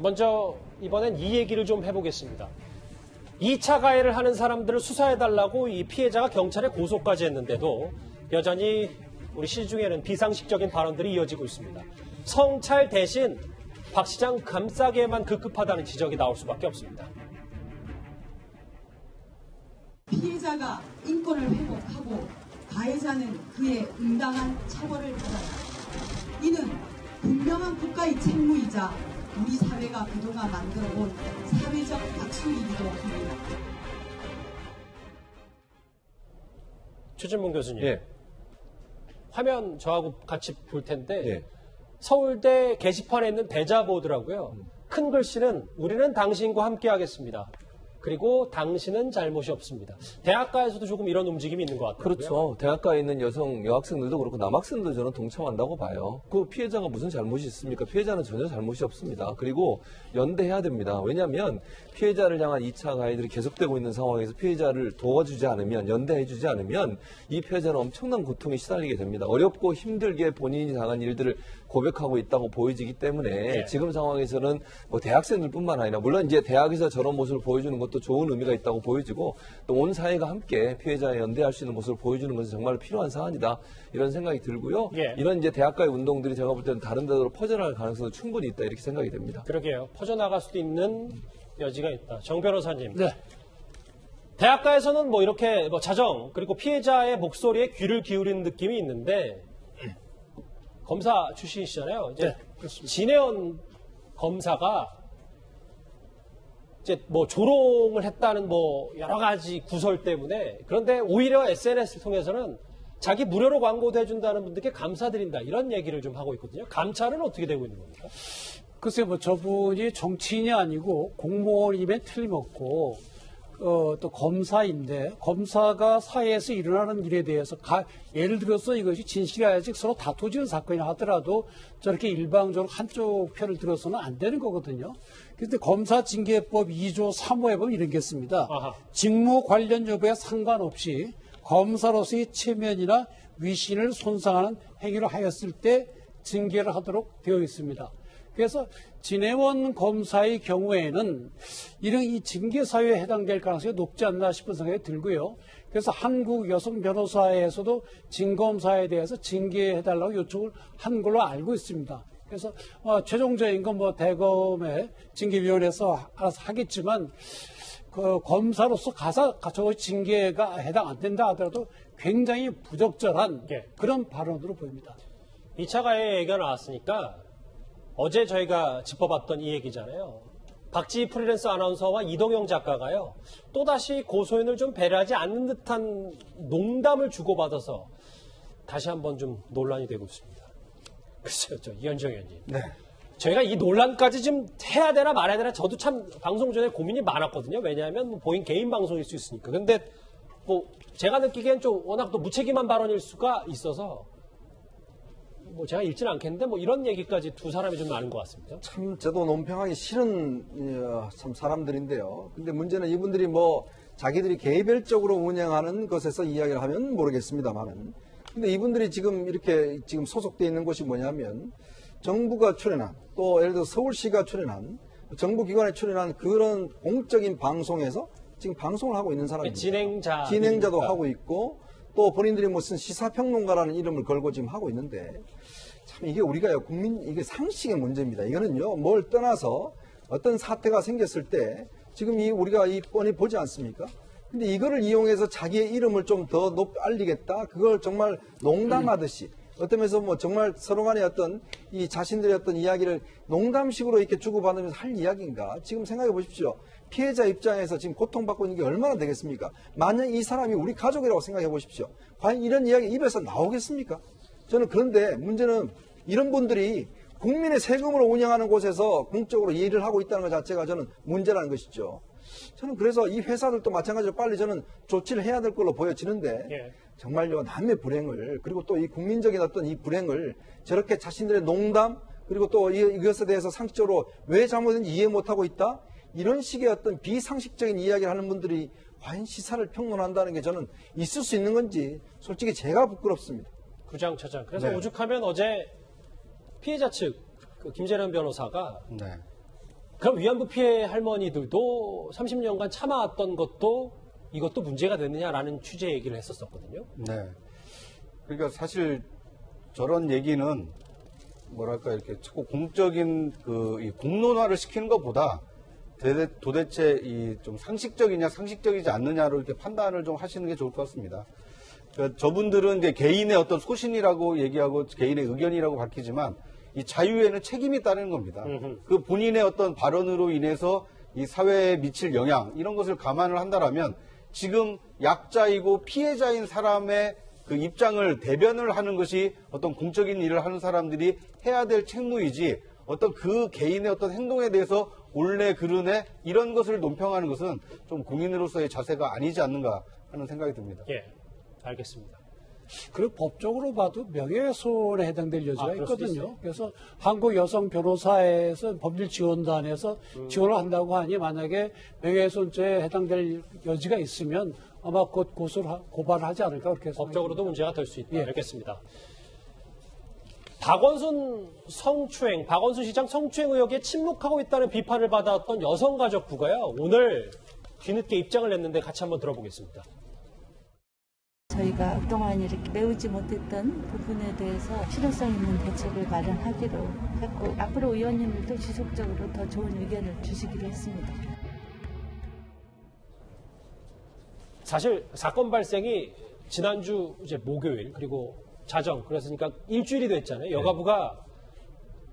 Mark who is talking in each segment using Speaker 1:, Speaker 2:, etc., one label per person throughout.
Speaker 1: 먼저 이번엔 이 얘기를 좀 해보겠습니다. 2차 가해를 하는 사람들을 수사해달라고 이 피해자가 경찰에 고소까지 했는데도 여전히 우리 시중에는 비상식적인 발언들이 이어지고 있습니다. 성찰 대신 박 시장 감싸기에만 급급하다는 지적이 나올 수밖에 없습니다.
Speaker 2: 피해자가 인권을 회복하고 가해자는 그에 응당한 처벌을 받아야 이는 분명한 국가의 책무이자 우리 사회가 그동안 만들어온 사회적 약속이기도 합니다.
Speaker 1: 최진봉 교수님.
Speaker 3: 예.
Speaker 1: 화면 저하고 같이 볼 텐데
Speaker 3: 예.
Speaker 1: 서울대 게시판에 있는 대자보더라고요. 큰 글씨는 우리는 당신과 함께 하겠습니다. 그리고 당신은 잘못이 없습니다. 대학가에서도 조금 이런 움직임이 있는 것 같아요.
Speaker 3: 그렇죠. 대학가에 있는 여성 여학생들도 그렇고 남학생도 저는 동참한다고 봐요. 그 피해자가 무슨 잘못이 있습니까? 피해자는 전혀 잘못이 없습니다. 그리고 연대해야 됩니다. 왜냐하면 피해자를 향한 2차 가해들이 계속되고 있는 상황에서 피해자를 도와주지 않으면 연대해주지 않으면 이 피해자는 엄청난 고통에 시달리게 됩니다. 어렵고 힘들게 본인이 당한 일들을 고백하고 있다고 보여지기 때문에
Speaker 1: 네.
Speaker 3: 지금 상황에서는 뭐 대학생들뿐만 아니라 물론 이제 대학에서 저런 모습을 보여주는 것도 좋은 의미가 있다고 보여지고 또 온 사회가 함께 피해자에 연대할 수 있는 모습을 보여주는 것은 정말 필요한 사안이다 이런 생각이 들고요.
Speaker 1: 예.
Speaker 3: 이런 이제 대학가의 운동들이 제가 볼 때는 다른 데로 퍼져나갈 가능성도 충분히 있다 이렇게 생각이 됩니다.
Speaker 1: 그러게요. 퍼져나갈 수도 있는 여지가 있다. 정 변호사님.
Speaker 4: 네.
Speaker 1: 대학가에서는 뭐 이렇게 뭐 자정 그리고 피해자의 목소리에 귀를 기울이는 느낌이 있는데 검사 출신이시잖아요. 이제
Speaker 4: 네, 그렇습니다.
Speaker 1: 진혜원 검사가 이제 뭐 조롱을 했다는 뭐 여러 가지 구설 때문에 그런데 오히려 SNS를 통해서는 자기 무료로 광고도 해준다는 분들께 감사드린다 이런 얘기를 좀 하고 있거든요. 감찰은 어떻게 되고 있는 겁니까?
Speaker 4: 글쎄 뭐 저분이 정치인이 아니고 공무원임에 틀림없고 어, 또 검사인데 검사가 사회에서 일어나는 일에 대해서 가- 예를 들어서 이것이 진실이야지 서로 다투지는 사건이라 하더라도 저렇게 일방적으로 한쪽 편을 들어서는 안 되는 거거든요. 그런데 검사징계법 2조 3호에 보면 이런 게 있습니다.
Speaker 1: 아하.
Speaker 4: 직무 관련 여부에 상관없이 검사로서의 체면이나 위신을 손상하는 행위를 하였을 때 징계를 하도록 되어 있습니다. 그래서 진해원 검사의 경우에는 이런 이 징계 사유에 해당될 가능성이 높지 않나 싶은 생각이 들고요. 그래서 한국 여성 변호사에서도 진검사에 대해서 징계해 달라고 요청을 한 걸로 알고 있습니다. 그래서 어, 최종적인 건 뭐 대검의 징계위원회에서 알아서 하겠지만 그 검사로서 가사 저 징계가 해당 안 된다 하더라도 굉장히 부적절한
Speaker 1: 예.
Speaker 4: 그런 발언으로 보입니다.
Speaker 1: 2차 가해 얘기가 나왔으니까 어제 저희가 짚어봤던 이 얘기잖아요. 박지희 프리랜서 아나운서와 이동영 작가가요. 또다시 고소인을 좀 배려하지 않는 듯한 농담을 주고받아서 다시 한번 좀 논란이 되고 있습니다. 글쎄요, 저 이현정 의원님.
Speaker 5: 네.
Speaker 1: 저희가 이 논란까지 좀 해야 되나 말아야 되나 저도 참 방송 전에 고민이 많았거든요. 왜냐하면 뭐 본인 개인 방송일 수 있으니까. 근데 뭐 제가 느끼기엔 좀 워낙 또 무책임한 발언일 수가 있어서 뭐 제가 읽지는 않겠는데 뭐 이런 얘기까지 두 사람이 좀 많은 것 같습니다.
Speaker 5: 참 저도 논평하기 싫은 어, 참 사람들인데요. 근데 문제는 이분들이 뭐 자기들이 개별적으로 운영하는 것에서 이야기를 하면 모르겠습니다만은 근데 이분들이 지금 이렇게 지금 소속돼 있는 곳이 뭐냐면 정부가 출연한 또 예를 들어 서울시가 출연한 정부 기관에 출연한 그런 공적인 방송에서 지금 방송을 하고 있는 사람입니다.
Speaker 1: 진행자
Speaker 5: 진행자도 하고 있고 또 본인들이 무슨 시사평론가라는 이름을 걸고 지금 하고 있는데 참 이게 우리가요 국민 이게 상식의 문제입니다. 이거는요 뭘 떠나서 어떤 사태가 생겼을 때 지금 이 우리가 이 뻔히 보지 않습니까? 근데 이거를 이용해서 자기의 이름을 좀 더 높 알리겠다 그걸 정말 농담하듯이 어떤 면에서 뭐 정말 서로 간의 어떤 이 자신들의 어떤 이야기를 농담식으로 이렇게 주고받으면서 할 이야기인가 지금 생각해 보십시오. 피해자 입장에서 지금 고통받고 있는 게 얼마나 되겠습니까? 만약 이 사람이 우리 가족이라고 생각해 보십시오. 과연 이런 이야기 입에서 나오겠습니까? 저는 그런데 문제는 이런 분들이 국민의 세금으로 운영하는 곳에서 공적으로 일을 하고 있다는 것 자체가 저는 문제라는 것이죠. 저는 그래서 이 회사들도 마찬가지로 빨리 저는 조치를 해야 될 걸로 보여지는데
Speaker 1: 예.
Speaker 5: 정말요 남의 불행을 그리고 또 이 국민적인 어떤 이 불행을 저렇게 자신들의 농담 그리고 또 이- 이것에 대해서 상식적으로 왜 잘못인지 이해 못하고 있다 이런 식의 어떤 비상식적인 이야기를 하는 분들이 과연 시사를 평론한다는 게 저는 있을 수 있는 건지 솔직히 제가 부끄럽습니다.
Speaker 1: 구장처장. 그래서
Speaker 5: 네.
Speaker 1: 오죽하면 어제 피해자 측 그 김재련 변호사가
Speaker 5: 네.
Speaker 1: 그럼 위안부 피해 할머니들도 30년간 참아왔던 것도 이것도 문제가 되느냐라는 취재 얘기를 했었었거든요.
Speaker 6: 네. 그러니까 사실 저런 얘기는 뭐랄까 이렇게 자꾸 공적인 그이 공론화를 시키는 것보다 대- 도대 체 이 좀 상식적이냐 상식적이지 않느냐로 이렇게 판단을 좀 하시는 게 좋을 것 같습니다. 그러니까 저분들은 이제 개인의 어떤 소신이라고 얘기하고 개인의 의견이라고 밝히지만 이 자유에는 책임이 따르는 겁니다. 그 본인의 어떤 발언으로 인해서 이 사회에 미칠 영향 이런 것을 감안을 한다라면 지금 약자이고 피해자인 사람의 그 입장을 대변을 하는 것이 어떤 공적인 일을 하는 사람들이 해야 될 책무이지 어떤 그 개인의 어떤 행동에 대해서 올래 그르네 이런 것을 논평하는 것은 좀 공인으로서의 자세가 아니지 않는가 하는 생각이 듭니다.
Speaker 1: 예, 알겠습니다.
Speaker 4: 그리고 법적으로 봐도 명예훼손에 해당될 여지가
Speaker 1: 아,
Speaker 4: 있거든요. 그래서 한국 여성 변호사에서 법률 지원단에서
Speaker 1: 음.
Speaker 4: 지원을 한다고 하니 만약에 명예훼손죄에 해당될 여지가 있으면 아마 곧 고소를 하- 고발을 하지 않을까 그렇게
Speaker 1: 법적으로도 문제가 될 수 있다.
Speaker 4: 예.
Speaker 1: 알겠습니다. 박원순 성추행, 박원순 시장 성추행 의혹에 침묵하고 있다는 비판을 받아왔던 여성가족부가요, 오늘 뒤늦게 입장을 냈는데 같이 한번 들어보겠습니다.
Speaker 7: 저희가 그동안 이렇게 메우지 못했던 부분에 대해서 실효성 있는 대책을 마련하기로 했고 앞으로 의원님들도 지속적으로 더 좋은 의견을 주시기로 했습니다.
Speaker 1: 사실 사건 발생이 지난주 이제 목요일 그리고 자정 그랬으니까 일주일이 됐잖아요. 여가부가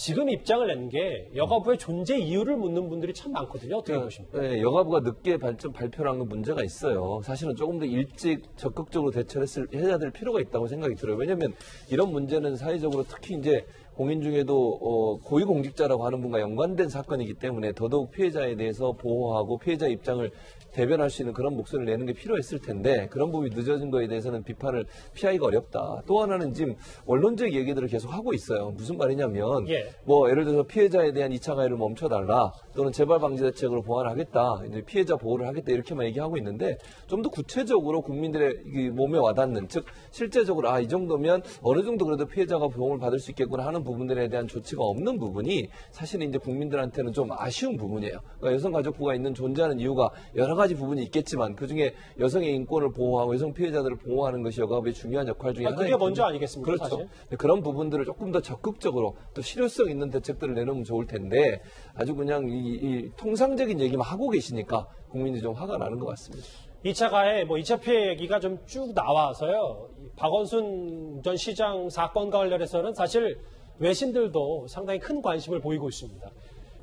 Speaker 1: 지금 입장을 낸 게 여가부의 존재 이유를 묻는 분들이 참 많거든요. 어떻게 보십니까?
Speaker 3: 네, 여가부가 늦게 발전 발표를 한 건 문제가 있어요. 사실은 조금 더 일찍 적극적으로 대처를 했을, 해야 될 필요가 있다고 생각이 들어요. 왜냐하면 이런 문제는 사회적으로 특히 이제 공인 중에도 어, 고위공직자라고 하는 분과 연관된 사건이기 때문에 더더욱 피해자에 대해서 보호하고 피해자 입장을 대변할 수 있는 그런 목소리를 내는 게 필요했을 텐데 그런 부분이 늦어진 거에 대해서는 비판을 피하기가 어렵다. 또 하나는 지금 원론적 얘기들을 계속 하고 있어요. 무슨 말이냐면
Speaker 1: 예.
Speaker 3: 뭐 예를 들어서 피해자에 대한 2차 가해를 멈춰달라 또는 재발 방지 대책으로 보완하겠다 이제 피해자 보호를 하겠다 이렇게만 얘기하고 있는데 좀 더 구체적으로 국민들의 이 몸에 와닿는 즉 실제적으로 아 이 정도면 어느 정도 그래도 피해자가 보험을 받을 수 있겠구나 하는 부분들에 대한 조치가 없는 부분이 사실은 이제 국민들한테는 좀 아쉬운 부분이에요. 그러니까 여성가족부가 있는 존재하는 이유가 여러 가지 부분이 있겠지만 그 중에 여성의 인권을 보호하고 여성 피해자들을 보호하는 것이 여가부의 중요한 역할 중에
Speaker 1: 아, 그게. 먼저 아니겠습니까,
Speaker 3: 그렇죠. 그런 부분들을 조금 더 적극적으로 또 실효 성 있는 대책들을 내놓으면 좋을 텐데 아주 그냥 이, 이 통상적인 얘기만 하고 계시니까 국민이 좀 화가 나는 것 같습니다.
Speaker 1: 2차 가해, 뭐 2차 피해 얘기가 좀 쭉 나와서요. 이 박원순 전 시장 사건과 관련해서는 사실 외신들도 상당히 큰 관심을 보이고 있습니다.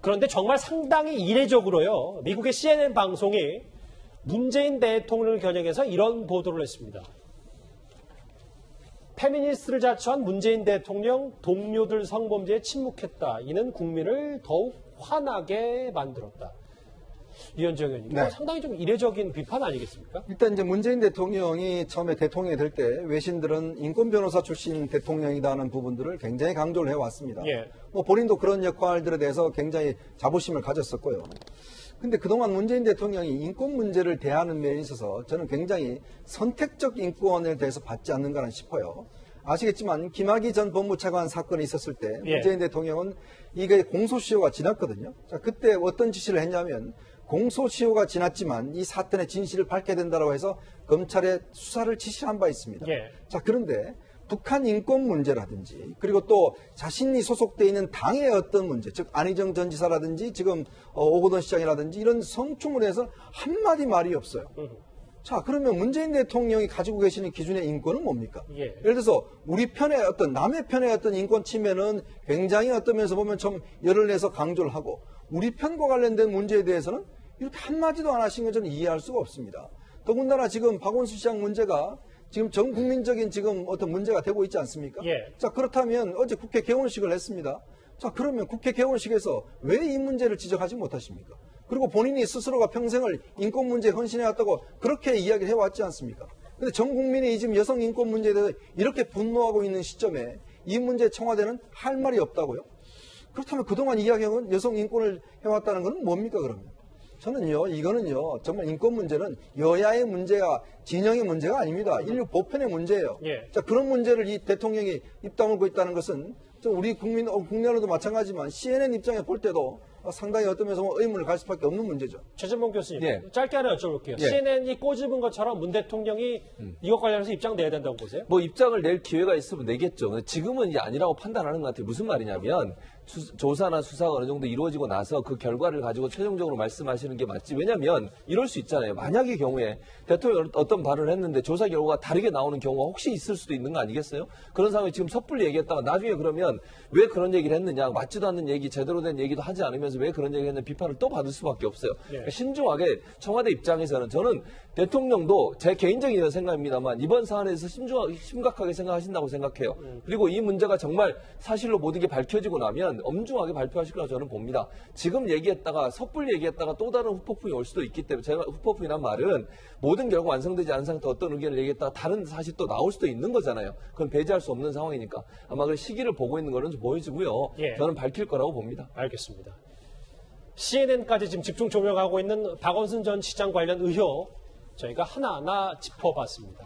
Speaker 1: 그런데 정말 상당히 이례적으로요. 미국의 CNN 방송이 문재인 대통령을 겨냥해서 이런 보도를 했습니다. 페미니스트를 자처한 문재인 대통령 동료들 성범죄에 침묵했다. 이는 국민을 더욱 화나게 만들었다. 유현정 의원님,
Speaker 5: 네.
Speaker 1: 상당히 좀 이례적인 비판 아니겠습니까?
Speaker 5: 일단 이제 문재인 대통령이 처음에 대통령이 될 때 외신들은 인권 변호사 출신 대통령이다는 부분들을 굉장히 강조를 해왔습니다.
Speaker 1: 예.
Speaker 5: 뭐 본인도 그런 역할들에 대해서 굉장히 자부심을 가졌었고요. 근데 그동안 문재인 대통령이 인권 문제를 대하는 면에 있어서 저는 굉장히 선택적 인권에 대해서 받지 않는가 싶어요. 아시겠지만 김학의 전 법무차관 사건이 있었을 때
Speaker 1: 예.
Speaker 5: 문재인 대통령은 이게 공소시효가 지났거든요. 자, 그때 어떤 지시를 했냐면 공소시효가 지났지만 이 사건의 진실을 밝혀야 된다고 해서 검찰에 수사를 지시한 바 있습니다.
Speaker 1: 예.
Speaker 5: 자, 그런데 북한 인권 문제라든지 그리고 또 자신이 소속돼 있는 당의 어떤 문제, 즉 안희정 전 지사라든지 지금 어, 오거돈 시장이라든지 이런 성추문에서 한마디 말이 없어요. 자, 그러면 문재인 대통령이 가지고 계시는 기준의 인권은 뭡니까?
Speaker 1: 예.
Speaker 5: 예를 들어서 우리 편의 어떤 남의 편의 어떤 인권 침해는 굉장히 어떤 면에서 보면 좀 열을 내서 강조를 하고 우리 편과 관련된 문제에 대해서는 이렇게 한마디도 안 하신 건 저는 이해할 수가 없습니다. 더군다나 지금 박원순 시장 문제가 지금 전 국민적인 지금 어떤 문제가 되고 있지 않습니까?
Speaker 1: 예.
Speaker 5: 자, 그렇다면 어제 국회 개원식을 했습니다. 자, 그러면 국회 개원식에서 왜 이 문제를 지적하지 못하십니까? 그리고 본인이 스스로가 평생을 인권 문제에 헌신해왔다고 그렇게 이야기를 해왔지 않습니까? 근데 전 국민이 지금 여성 인권 문제에 대해서 이렇게 분노하고 있는 시점에 이 문제 청와대는 할 말이 없다고요? 그렇다면 그동안 이야기한 여성 인권을 해왔다는 건 뭡니까, 그러면? 저는요, 이거는요, 정말 인권 문제는 여야의 문제가 진영의 문제가 아닙니다. 인류 보편의 문제예요.
Speaker 1: 예.
Speaker 5: 자, 그런 문제를 이 대통령이 입 다물고 있다는 것은 좀 우리 국민, 어, 국내로도 마찬가지지만 CNN 입장에 볼 때도 어, 상당히 어떤 면에서 의문을 갈 수밖에 없는 문제죠.
Speaker 1: 최진봉 교수님,
Speaker 3: 예.
Speaker 1: 짧게 하나 여쭤볼게요.
Speaker 3: 예.
Speaker 1: CNN이 꼬집은 것처럼 문 대통령이 이것 관련해서 입장 내야 된다고 보세요?
Speaker 3: 뭐 입장을 낼 기회가 있으면 내겠죠. 지금은 이제 아니라고 판단하는 것 같아요. 무슨 말이냐면 수- 조사나 수사가 어느 정도 이루어지고 나서 그 결과를 가지고 최종적으로 말씀하시는 게 맞지. 왜냐하면 이럴 수 있잖아요. 만약의 경우에 대통령이 어떤 발언을 했는데 조사 결과가 다르게 나오는 경우가 혹시 있을 수도 있는 거 아니겠어요? 그런 상황에 지금 섣불리 얘기했다가 나중에 그러면 왜 그런 얘기를 했느냐 맞지도 않는 얘기 제대로 된 얘기도 하지 않으면서 왜 그런 얘기를 했느냐 비판을 또 받을 수밖에 없어요. 그러니까 신중하게 청와대 입장에서는 저는 대통령도 제 개인적인 생각입니다만 이번 사안에 대해서 심중, 심각하게 생각하신다고 생각해요. 그리고 이 문제가 정말 사실로 모든 게 밝혀지고 나면 엄중하게 발표하실 거라고 저는 봅니다. 지금 얘기했다가 섣불리 얘기했다가 또 다른 후폭풍이 올 수도 있기 때문에 제가 후폭풍이란 말은 모든 결과 완성되지 않은 상태 어떤 의견을 얘기했다가 다른 사실 또 나올 수도 있는 거잖아요. 그건 배제할 수 없는 상황이니까 아마 그 시기를 보고 있는 거는 좀 보여지고요.
Speaker 1: 예.
Speaker 3: 저는 밝힐 거라고 봅니다.
Speaker 1: 알겠습니다. CNN까지 지금 집중 조명하고 있는 박원순 전 시장 관련 의혹 저희가 하나하나 짚어봤습니다.